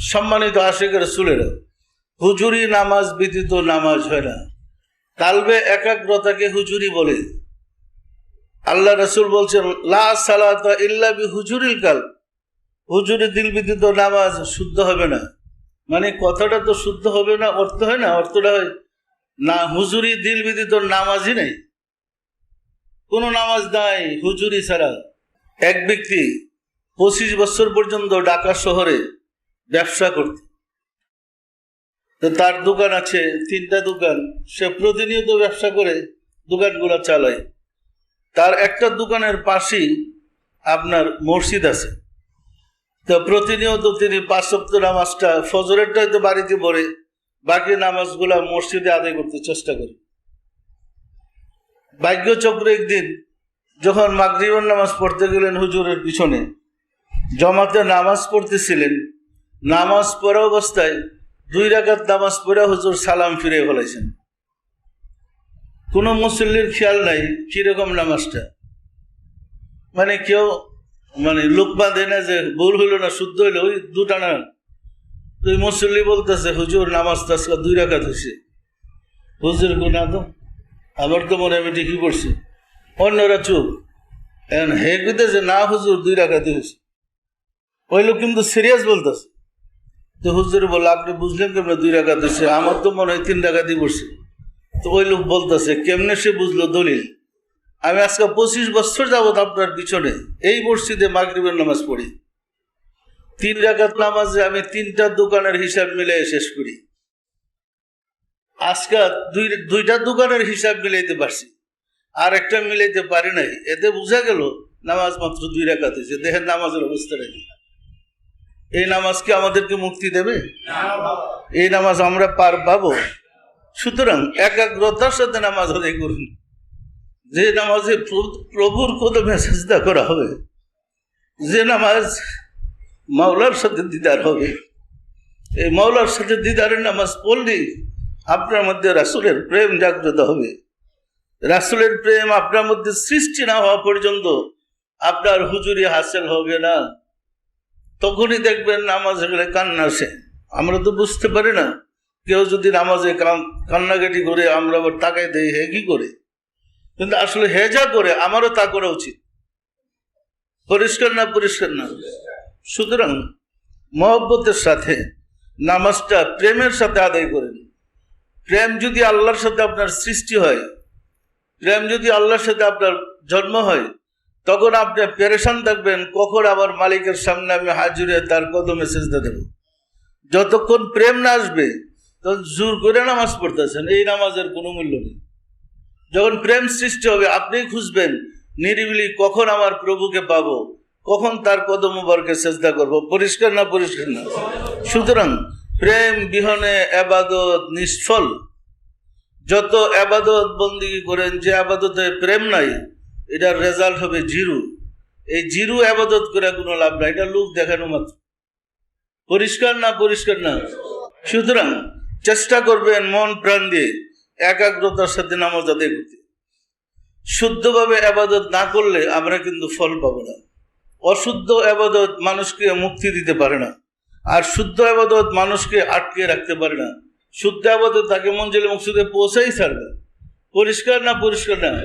সম্মানিত আশেখ রসুলেরা, হুজুরি নামাজ ব্যতীত নামাজ হয় না। কালবে একাগ্রতাকে হুজুরি বলে। আল্লাহ রসুল বলছেন, লা হুজুরিল কাল হুজুরি দিল ব্যতীত নামাজ শুদ্ধ হবে না। মানে কথাটা তো শুদ্ধ হবে না, অর্থ হয় না, অর্থটা হয় না, হুজুরি দিল ব্যতীত নামাজই নেই। কোনো নামাজ নাই হুজুরি ছাড়া। এক ব্যক্তি পঁচিশ বছর পর্যন্ত ঢাকা শহরে ব্যবসা করতে। তো তার দোকান আছে, তিনটা দোকান। সে প্রতিনিয়ত ব্যবসা করে দোকানগুলো চালায়। তার একটা দোকানের পাশেই আপনার মসজিদ আছে। তো প্রতিনিয়ত তিনি পাঁচ সপ্তাহ নামাজটা ফজরেরটা হয়তো বাড়িতে পড়ে, বাকি নামাজগুলা মসজিদে আদায় করতে চেষ্টা করে। ভাগ্যচক্র একদিন, যখন মাগরিবের নামাজ পড়তে গেলেন হুজুরের পিছনে, জমাতে নামাজ পড়তেছিলেন নামাজ পড়া অবস্থায় দুই রাকাত নামাজ পড়ে হুজুর সালাম ফিরে ফেলাইছেন কোনো মুসল্লির খেয়াল নাই কীরকম নামাজটা। মানে কেউ মানে লোকমা দেয় না যে ভুল হইল না শুদ্ধ হইল, ওই দুটা না। তুই মুসল্লি বলতেছে, হুজুর, নামাজ তো আজকে দুই রাকাত হয়েছে হুজুর না তো, আমার তো মনে আমি ঠিকই করছি অন্যরা চুপ। এখন হে কইতেছে না হুজুর, দুই রাখাতে হয়েছে ওই লোক কিন্তু সিরিয়াস বলতেছে। তো হুজুর বলে আপনি বুঝলেন কেমনে দুই রাখাতে হয়েছে আমার তো মনে হয় তিন রাখাতেই পড়ছে। তো ওই লোক বলতেছে, কেমনে সে বুঝলো দলিল? আমি আজকে পঁচিশ বছর যাবত আপনার পিছনে এই মসজিদে মাগরিবের নামাজ পড়ি। তিন রাখাত নামাজে আমি তিনটা দোকানের হিসাব মিলে শেষ করি। আজকে দুই, দুইটা দোকানের হিসাব মিলাইতে পারছি। আর একটা মিলাইতে পারি নাই। এতে বোঝা গেল, নামাজ মাত্র দুই রাখাত দেহের নামাজের অবস্থা নাকি এই নামাজ কি আমাদেরকে মুক্তি দেবে? এই নামাজ আমরা পার পাবো? সুতরাং একাগ্রতার সাথে নামাজ আদায় করুন। যে নামাজে প্র- প্রভুর কদমে চেষ্টা করা হবে যে নামাজ মাওলার সাথে দিদার হবে এই মাওলার সাথে দিদারের নামাজ পড়লেই আপনার মধ্যে রাসুলের প্রেম জাগ্রত হবে। রাসুলের প্রেম আপনার মধ্যে সৃষ্টি না হওয়া পর্যন্ত আপনার হুজুরি হাসিল হবে না। তখনই দেখবেন নামাজ গেলে কান্না আসে। আমরা তো বুঝতে পারি না। কেউ যদি নামাজে কান- কান্নাকাটি করে, আমরা আবার তাকাই দেই হে কি করে? কিন্তু আসলে হে যা করে, আমারও তা করা উচিত। পরিষ্কার না পরিষ্কার না? সুতরাং মহব্বতের সাথে নামাজটা প্রেমের সাথে আদায় করেন। প্রেম যদি আল্লাহর সাথে আপনার সৃষ্টি হয়, প্রেম যদি আল্লাহর সাথে আপনার জন্ম হয় তখন আপনি পেরেশান থাকবেন, কখন আবার মালিকের সামনে আমি হাজিরে তার কদমে সেজদা দেব। যতক্ষণ প্রেম না আসবে, তখন জোর করে নামাজ পড়তেছেন, এই নামাজের কোনো মূল্য নেই। যখন প্রেম সৃষ্টি হবে আপনি খুঁজবেন, নিরিবিলি কখন আমার প্রভুকে পাবো, কখন তার কদম বরকে চেষ্টা করব, পরিষ্কার না পরিষ্কার না সুতরাং প্রেম, বিহনে আবাদত নিষ্ফল। যত আবাদত বন্দি করেন, যে আবাদতে প্রেম নাই এটার রেজাল্ট হবে জিরু। এই জিরু আবাদত করে কোনো লাভ নাই, এটা লোক দেখানো মাত্র। পরিষ্কার না পরিষ্কার না? সুতরাং চেষ্টা করবেন মন প্রাণ দিয়ে একাগ্রতার সাথে নামাজ আদায় করতে। শুদ্ধভাবে আবাদত না করলে আমরা কিন্তু ফল পাবো না। অশুদ্ধ আবাদত মানুষকে মুক্তি দিতে পারে না। আর শুদ্ধ আবাদত মানুষকে আটকে রাখতে পারে না। শুদ্ধ আবাদত তাকে মঞ্জিলে মুক্তিতে পৌঁছাই ছাড়বে। পরিষ্কার না পরিষ্কার না?